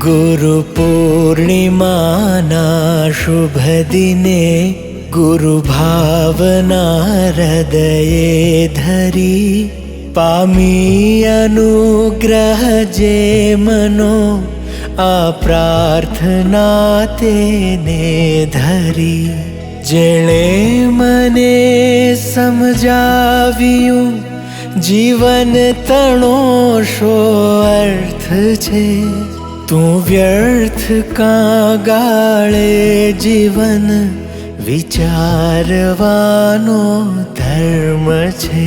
ગુરુ પૂર્ણિમાના શુભ દિને ગુરુ ભાવના હૃદયે ધરી પામી અનુગ્રહ જે મનો આ પ્રાર્થના તેને ધરી. જેણે મને સમજાવ્યું, જીવન તણો શો અર્થ છે? તું વ્યર્થ કાં ગાળે જીવન વિચારવાનો ધર્મ છે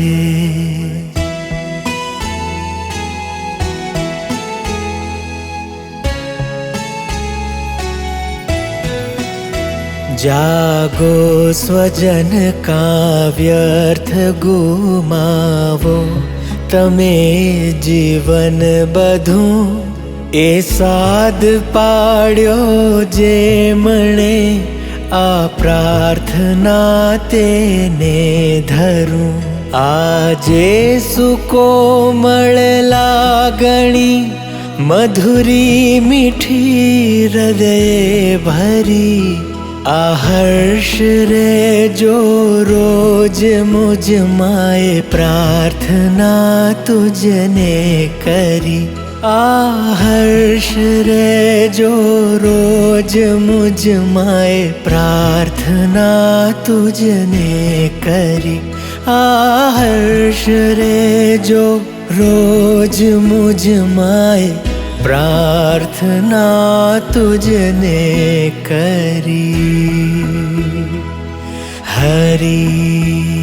જાગો સ્વજન કા વ્યર્થ ગુમાવો તમે જીવન બધું એ સાદ પાડ્યો જે મણે આ પ્રાર્થના તેને ધરું. આજે સુકો મળેલા ગણી મધુરી મીઠી હૃદય ભરી આ હર્ષ રે જો રોજ મુજ માએ પ્રાર્થના તુજને કરી. आहर्ष रे जो रोज मुझ माए प्रार्थना तुझने करी। आहर्ष रे जो रोज मुझ माए प्रार्थना तुझने करी। हरी